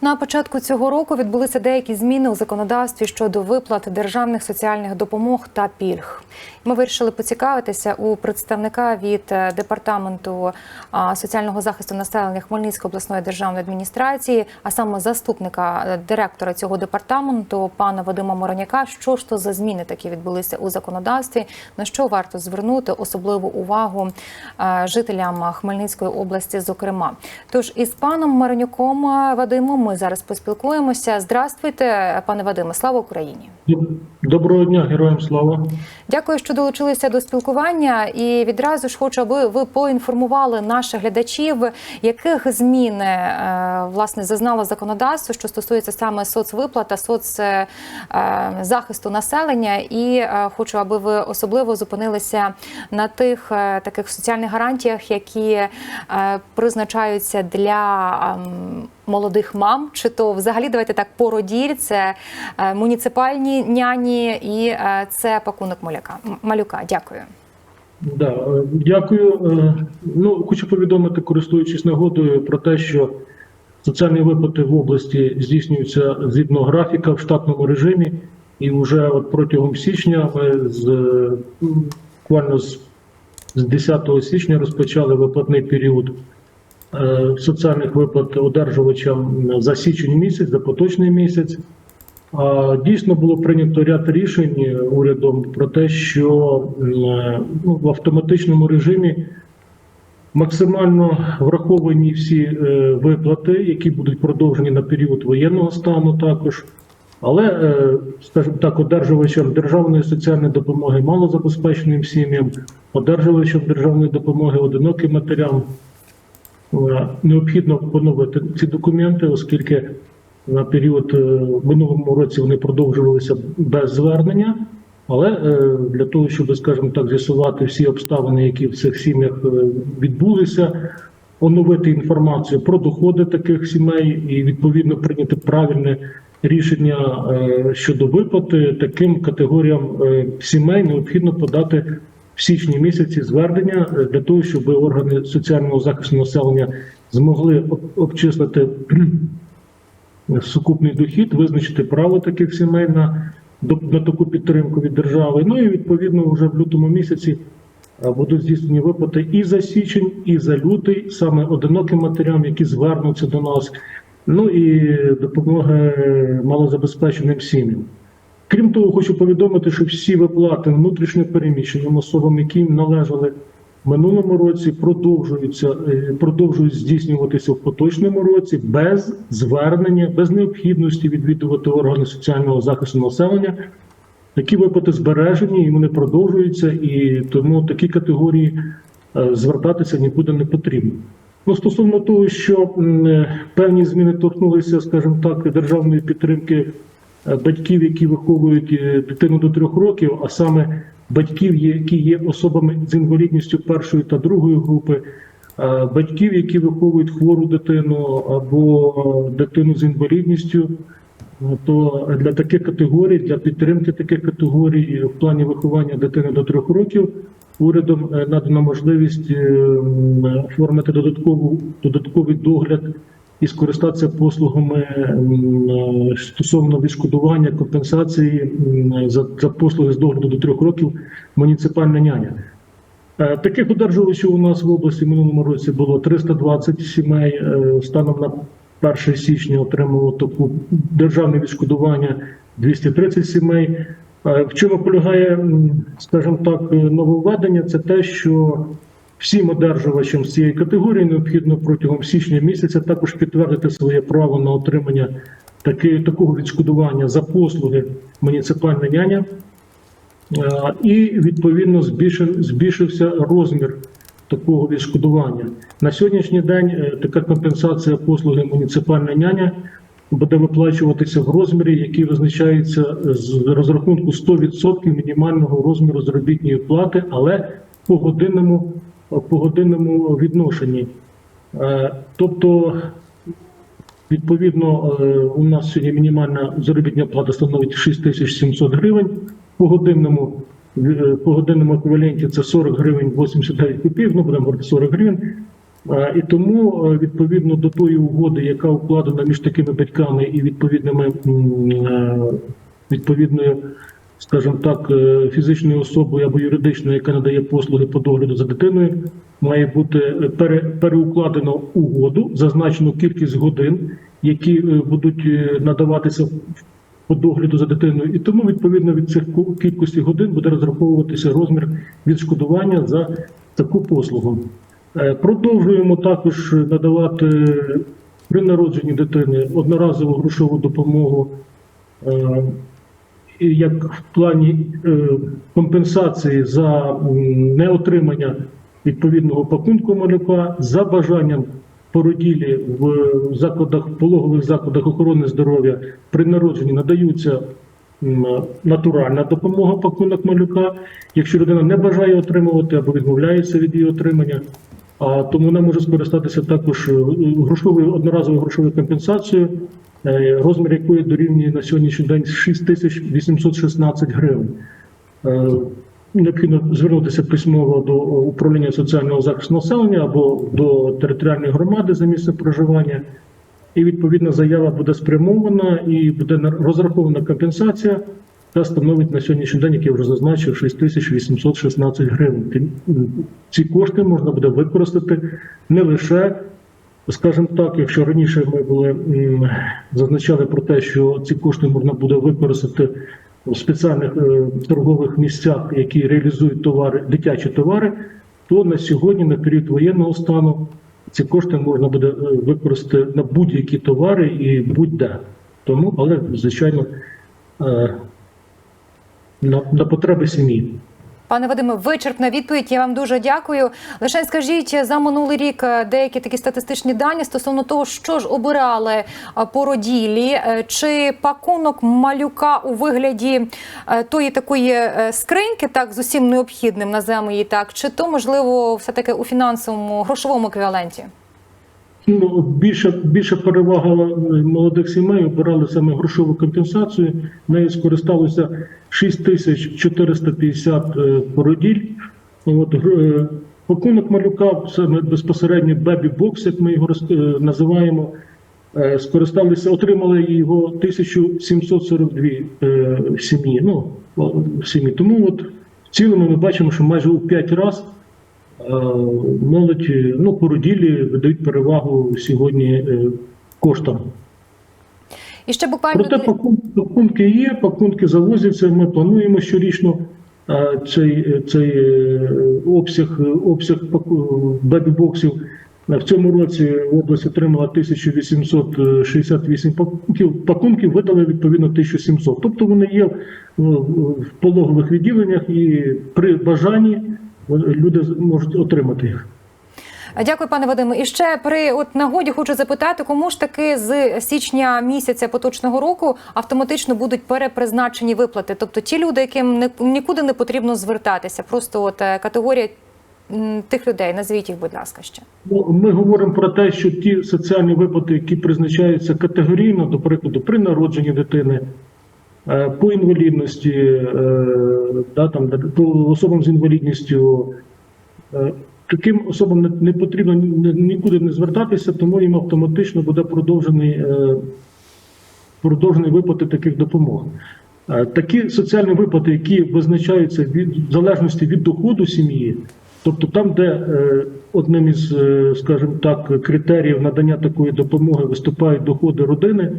На початку цього року відбулися деякі зміни у законодавстві щодо виплат державних соціальних допомог та пільг. Ми вирішили поцікавитися у представника від е, департаменту соціального захисту населення Хмельницької обласної державної адміністрації, а саме заступника е, директора цього департаменту, пана Вадима Мороняка. Що ж то за зміни такі відбулися у законодавстві? На що варто звернути особливу увагу е, жителям Хмельницької області, зокрема? Тож із паном Маронюком е, Вадимом ми зараз поспілкуємося. Здравствуйте, пане Вадиме, слава Україні! Доброго дня, героям слава. Дякую, що долучилися до спілкування. І відразу ж хочу, аби ви поінформували наших глядачів, яких змін е, власне зазнало законодавство, що стосується саме соцвиплат та соцзахисту населення. І е, хочу, аби ви особливо зупинилися на тих е, таких соціальних гарантіях, які е, призначаються для. Молодих мам, чи то взагалі давайте так породіль, це е, муніципальні няні і е, це пакунок маляка малюка. Дякую. Да, е, дякую. Ну, хочу повідомити, користуючись нагодою, про те, що соціальні виплати в області здійснюються згідно графіка в штатному режимі, і вже от протягом січня ми з буквально з, з 10 січня розпочали виплатний період соціальних виплат одержувачам за січень місяць, за поточний місяць. Дійсно було прийнято ряд рішень е, урядом про те, що е, ну, в автоматичному режимі максимально враховані всі е, виплати, які будуть продовжені на період воєнного стану також. Але, е, скажімо так, одержувачам державної соціальної допомоги малозабезпеченим сім'ям, одержувачам державної допомоги одиноким матерям е, необхідно поновити ці документи, оскільки на період е, в минулому році вони продовжувалися без звернення. Але е, для того, щоб, скажімо так, з'ясувати всі обставини, які в цих сім'ях е, відбулися, оновити інформацію про доходи таких сімей і відповідно прийняти правильне рішення е, щодо виплати таким категоріям е, сімей необхідно подати в січні місяці звернення е, для того, щоб органи соціального захисту населення змогли обчислити сукупний дохід, визначити право таких сімей на, на таку підтримку від держави. Ну і відповідно вже в лютому місяці будуть здійснені виплати і за січень, і за лютий, саме одиноким матерям, які звернуться до нас. Ну і допомоги малозабезпеченим сім'ям. Крім того, хочу повідомити, що всі виплати внутрішньо переміщеним особам, які їм належали в минулому році, продовжуються е, продовжують здійснюватися в поточному році без звернення, без необхідності відвідувати органи соціального захисту населення. Такі виплати збережені і вони продовжуються, і тому такі категорії е, звертатися нікуди не потрібно. Ну, стосовно того, що е, певні зміни торкнулися, скажімо так, державної підтримки батьків, які виховують е, дитину до трьох років, а саме батьків, які є особами з інвалідністю першої та другої групи, е, батьків, які виховують хвору дитину або е, дитину з інвалідністю. То для таких категорій, для підтримки таких категорій в плані виховання дитини до трьох років урядом е, надана можливість е, оформити додатковий догляд і скористатися послугами е, стосовно відшкодування компенсації за, за послуги з догляду до трьох років муніципальна няня. Е, Таких одержувачів у нас в області минулому році було 320 сімей. Е, Станом на 1 січня отримало таку державне відшкодування 230 сімей. В чому полягає, скажімо так, нововведення? Це те, що всім одержувачам з цієї категорії необхідно протягом січня місяця також підтвердити своє право на отримання таки, такого відшкодування за послуги муніципальна няня. Е, І відповідно збільшив, збільшився розмір такого відшкодування. На сьогоднішній день е, така компенсація послуги муніципальна няня буде виплачуватися в розмірі, який визначається з розрахунку 100% мінімального розміру заробітної плати, але по годинному, по годинному відношенні. Е, Тобто Відповідно, е, у нас сьогодні мінімальна заробітна плата становить 6700 гривень по годинному. е, По годинному еквіваленті це 40 гривень 89 копійок, ну будемо говорити 40 гривень. Е, І тому е, відповідно до тої угоди, яка укладена між такими батьками і відповідними е, відповідною, скажімо так, е, фізичною особою або юридичною, яка надає послуги по догляду за дитиною, має бути е, пере, переукладено угоду, зазначено кількість годин, які е, будуть надаватися по догляду за дитиною, і тому відповідно від цих кількості годин буде розраховуватися розмір відшкодування за таку послугу. Продовжуємо також надавати при народженні дитини одноразову грошову допомогу як в плані е, компенсації за неотримання відповідного пакунку малюка за бажанням породілі в закладах пологових закладах охорони здоров'я при народженні надаються натуральна допомога пакунок малюка. Якщо людина не бажає отримувати або відмовляється від її отримання, а тому вона може скористатися також е, грошовою одноразовою грошовою компенсацією, е, розмір якої дорівнює на сьогоднішній день 6816 гривень. Е, Необхідно звернутися письмово до управління соціального захисту населення або до територіальної громади за місцем проживання, і відповідна заява буде спрямована і буде на- розрахована компенсація, та становить на сьогоднішній день, як я вже зазначив, 6816 гривень. Ці кошти можна буде використати не лише Скажімо так, якщо раніше ми були зазначали про те, що ці кошти можна буде використати в спеціальних е, торгових місцях, які реалізують товари, дитячі товари, то на сьогодні, на період воєнного стану, ці кошти можна буде е, використати на будь-які товари і будь-де. Тому, але звичайно, е, на, на потреби сім'ї. Пане Вадиме, вичерпна відповідь. Я вам дуже дякую. Лише скажіть за минулий рік е, деякі такі статистичні дані стосовно того, що ж обирали е, породілі, Е, чи пакунок малюка у вигляді тої такої скриньки, так з усім необхідним, називаємо її так, чи то можливо все таки у фінансовому грошовому еквіваленті? Ну, більша, більша перевага е, молодих сімей обирали саме грошову компенсацію. Нею скористалося 6450 е, породіль. От, е, пакунок малюка, саме безпосередньо бебі-бокс, як ми його називаємо, скористалися, отримали його 1742 е, сім'ї. Ну, сім'ї. Тому от в цілому ми бачимо, що майже у 5 разів молодь, е, ну, породілі видають перевагу сьогодні е, коштам. І ще буквально Проте пакун- пакунки є, пакунки завозяться. Ми плануємо щорічно е, цей, цей е, обсяг, обсяг бебі-боксів. Е, В цьому році область отримала 1868 пакунків. Пакунків видали відповідно 1700. Тобто вони є ну, в пологових відділеннях і при бажанні люди можуть отримати їх. Дякую, пане Вадиме. І ще при от нагоді хочу запитати, кому ж таки з січня місяця поточного року автоматично будуть перепризначені виплати? Тобто ті люди, яким нікуди не потрібно звертатися, просто от е, категорія тих людей. Назвіть їх, будь ласка, ще. Ну, Ми говоримо про те, що ті соціальні виплати, які призначаються категорійно, до прикладу, при народженні дитини, по інвалідності, е, да, там, по особам з інвалідністю, е, таким особам не, потрібно нікуди не звертатися, тому їм автоматично буде продовжений, е, продовжений виплати таких допомог. Е, Такі соціальні виплати, які визначаються від в залежності від доходу сім'ї, тобто там, де е, одним із, е, скажімо так, критеріїв надання такої допомоги виступають доходи родини,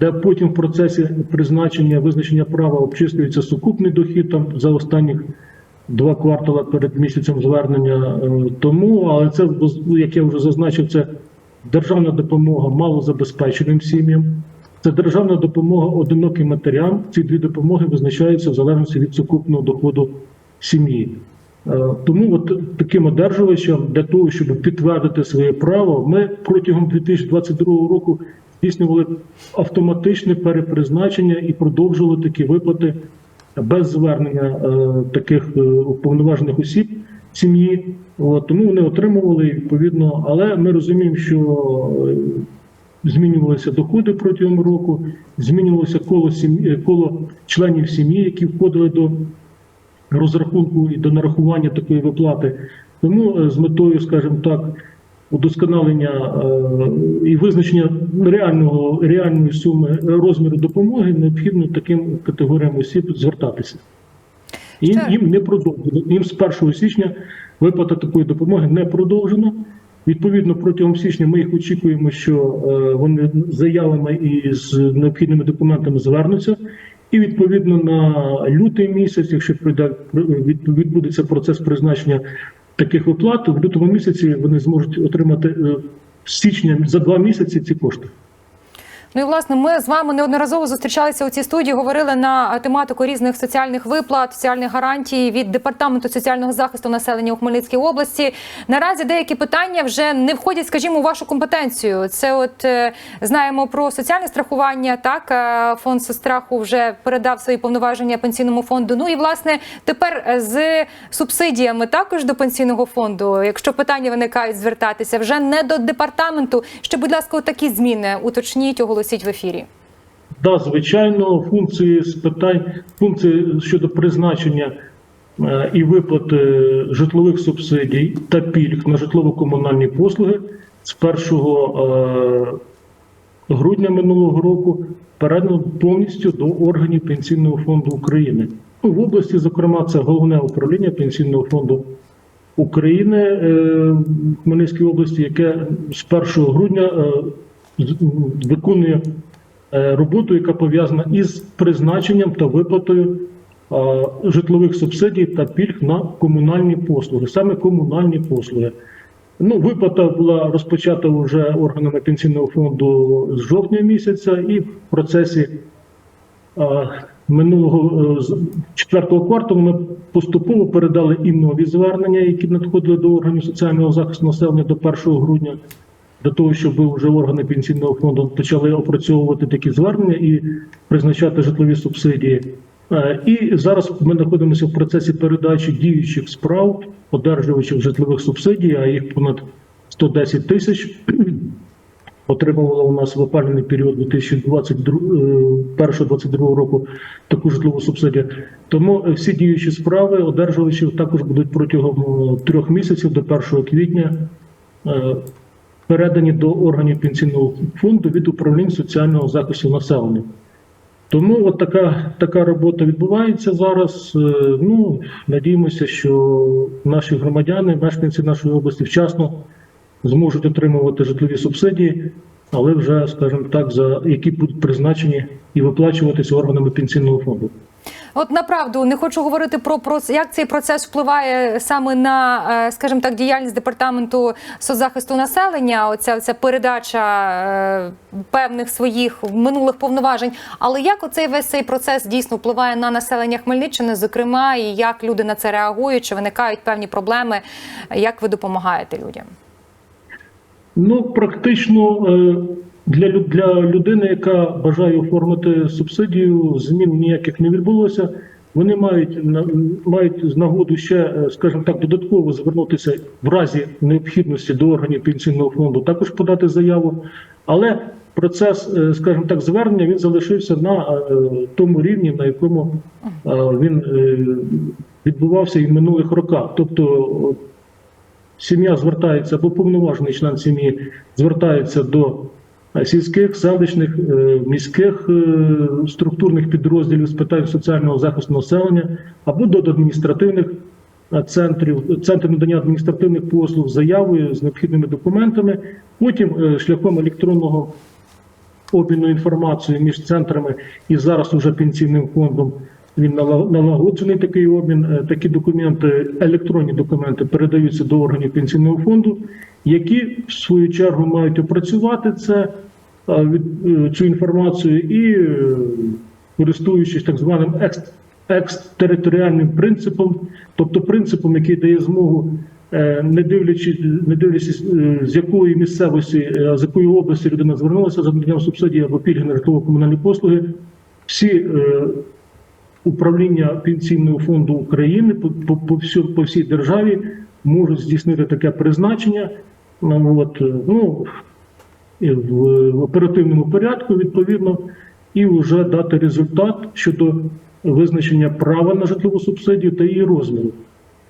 де потім в процесі призначення визначення права обчислюється сукупний дохід там за останніх два квартала перед місяцем звернення. Е, Тому, але це ну, як я вже зазначив, це державна допомога малозабезпеченим сім'ям. Це державна допомога одиноким матерям. Ці дві допомоги визначаються в залежності від сукупного доходу сім'ї. Е, Тому от таким одержувачам для того, щоб підтвердити своє право, ми протягом 2022 року здійснювали автоматичне перепризначення і продовжували такі виплати без звернення е, таких е, уповноважених осіб сім'ї. Тому вони отримували відповідно, але ми розуміємо, що е, змінювалися доходи протягом року, змінювалося коло сім'ї, коло членів сім'ї, які входили до розрахунку і до нарахування такої виплати. Тому з метою, скажімо так, удосконалення е, і визначення реального реальної суми розміру допомоги необхідно таким категоріям осіб звертатися. І Ще- їм не продовжено. Їм з 1 січня виплата такої допомоги не продовжена. Відповідно, протягом січня ми їх очікуємо, що е, вони з заявами і з необхідними документами звернуться. І відповідно на лютий місяць, якщо відбудеться процес призначення таких виплат, в лютому місяці вони зможуть отримати е, з січня за два місяці ці кошти. Ну і власне, ми з вами неодноразово зустрічалися у цій студії, говорили на тематику різних соціальних виплат, соціальних гарантій від департаменту соціального захисту населення у Хмельницькій області. Наразі деякі питання вже не входять, скажімо, у вашу компетенцію. Це, от е, знаємо про соціальне страхування. Так е, фонд соцстраху вже передав свої повноваження пенсійному фонду. Ну і власне тепер е, з субсидіями також до пенсійного фонду. Якщо питання виникають, звертатися вже не до департаменту. Ще, будь ласка, такі зміни уточніть, оголосіть в ефірі. Да, звичайно, функції з питань, функції щодо призначення е, і виплати житлових субсидій та пільг на житлово-комунальні послуги з 1 е, грудня минулого року передано повністю до органів Пенсійного фонду України. Ну, В області, зокрема, це головне управління Пенсійного фонду України е, в Хмельницькій області, яке з 1 грудня виконує е, роботу, яка пов'язана із призначенням та виплатою житлових субсидій та пільг на комунальні послуги, саме комунальні послуги. Ну, виплата була розпочата вже органами пенсійного фонду з жовтня місяця, і в процесі е, минулого е, четвертого кварталу ми поступово передали і нові звернення, які надходили до органів соціального захисту населення до 1 грудня, для того, щоб вже органи пенсійного фонду почали опрацьовувати такі звернення і призначати житлові субсидії. Е, І зараз ми знаходимося в процесі передачі діючих справ, одержувачів житлових субсидій, а їх понад 110 тисяч отримувала у нас в опалювальний період 2021-2022 року таку житлову субсидію. Тому е, всі діючі справи одержувачів також будуть протягом е, трьох місяців до 1 квітня е, передані до органів пенсійного фонду від управлінь соціального захисту населення. Тому от така, така робота відбувається зараз. Е, Ну, надіємося, що наші громадяни, мешканці нашої області вчасно зможуть отримувати житлові субсидії, але вже, скажімо так, за які будуть призначені і виплачуватися органами пенсійного фонду. От направду не хочу говорити про, як цей процес впливає саме на, е, скажімо так, діяльність департаменту соцзахисту населення. Оця, оця передача е, певних своїх минулих повноважень. Але як оцей весь цей процес дійсно впливає на населення Хмельниччини, зокрема, і як люди на це реагують, чи виникають певні проблеми? Як ви допомагаєте людям? Ну, практично е, для, для людини, яка бажає оформити субсидію, змін ніяких не відбулося. Вони мають мають з нагоду ще, е, скажімо так, додатково звернутися в разі необхідності до органів пенсійного фонду, також подати заяву. Але процес, е, скажімо так, звернення він залишився на е, тому рівні, на якому він відбувався і в минулих роках. Тобто сім'я звертається або повноважений член сім'ї звертається до сільських, селищних, е, міських е, структурних підрозділів з питань соціального захисту населення або до адміністративних е, центрів, центрів надання адміністративних послуг заявою з необхідними документами. Потім шляхом електронного обміну інформацією між центрами і зараз уже пенсійним фондом. Він нала- налагоджений такий обмін. Е, Такі документи, електронні документи передаються до органів пенсійного фонду, які в свою чергу мають опрацювати це е, е, цю інформацію і, користуючись так званим екс- екстериторіальним принципом, тобто принципом, який дає змогу не дивлячись, не дивлячись, з якої місцевості, з якої області людина звернулася за наданням субсидії або пільги на житлово-комунальні послуги, всі управління пенсійного фонду України по, по, по, всій державі можуть здійснити таке призначення. Ну, От, е, ну, в, в оперативному порядку, відповідно, і вже дати результат щодо визначення права на житлову субсидію та її розміру.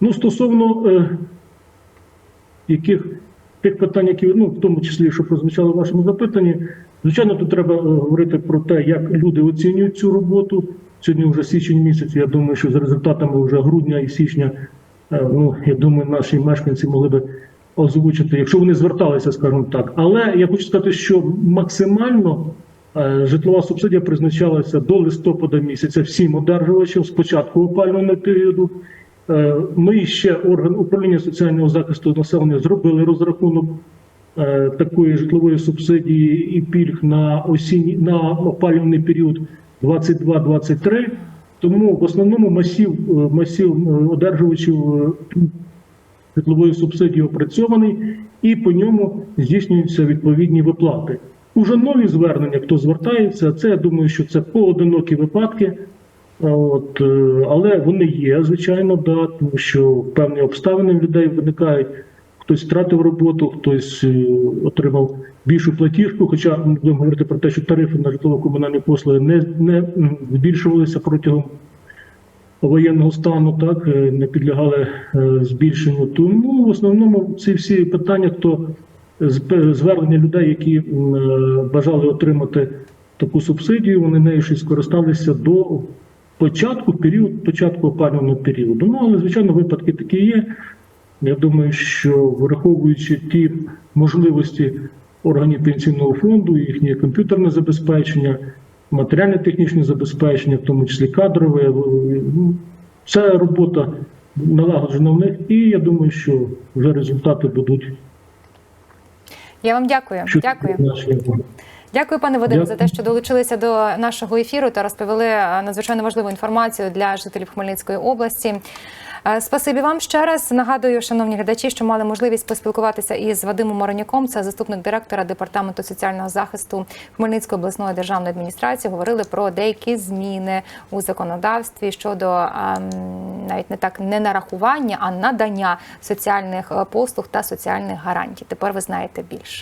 Ну, стосовно е, яких тих питань, які ну в тому числі, що прозвучало в вашому запитанні. Звичайно, тут треба е, говорити про те, як люди оцінюють цю роботу. Сьогодні вже січень місяць. Я думаю, що за результатами вже грудня і січня, е, ну я думаю, наші мешканці могли би озвучити, якщо вони зверталися, скажімо так. Але я хочу сказати, що максимально е, житлова субсидія призначалася до листопада місяця всім одержувачам з початку опалювального періоду. Е, Ми ще орган управління соціального захисту населення зробили розрахунок такої житлової субсидії і пільг на осінній на опалювальний період 22-23. Тому в основному масів е, масів е, одержувачів е, житлової субсидії опрацьований, і по ньому здійснюються відповідні виплати. Уже нові звернення, хто звертається, це я думаю, що це поодинокі випадки. От, але вони є, звичайно, да, тому що певні обставини в людей виникають. Хтось втратив роботу, хтось отримав більшу платіжку. Хоча ми будемо говорити про те, що тарифи на житлово-комунальні послуги не, не збільшувалися протягом воєнного стану, так е, не підлягали е, збільшенню. Тому в основному ці всі питання, то звернення людей, які е, бажали отримати таку субсидію, вони нею ще скористалися до початку період, початку опалювального періоду. Ну але звичайно, випадки такі є. Я думаю, що враховуючи ті можливості органів пенсійного фонду, їхнє комп'ютерне забезпечення, матеріально-технічне забезпечення, в тому числі кадрове, е, ну, це робота налагоджена в них, і я думаю, що вже результати будуть. Я вам дякую. що Дякую. Дякую, пане Вадиме, за те, що долучилися до нашого ефіру та розповіли е, надзвичайно важливу інформацію для жителів Хмельницької області. Е, Спасибі вам ще раз. Нагадую, шановні глядачі, що мали можливість поспілкуватися із Вадимом Моронюком, це заступник директора департаменту соціального захисту Хмельницької обласної державної адміністрації. Говорили про деякі зміни у законодавстві щодо ем, навіть не так не нарахування, а надання соціальних е, послуг та соціальних гарантій. Тепер ви знаєте більше.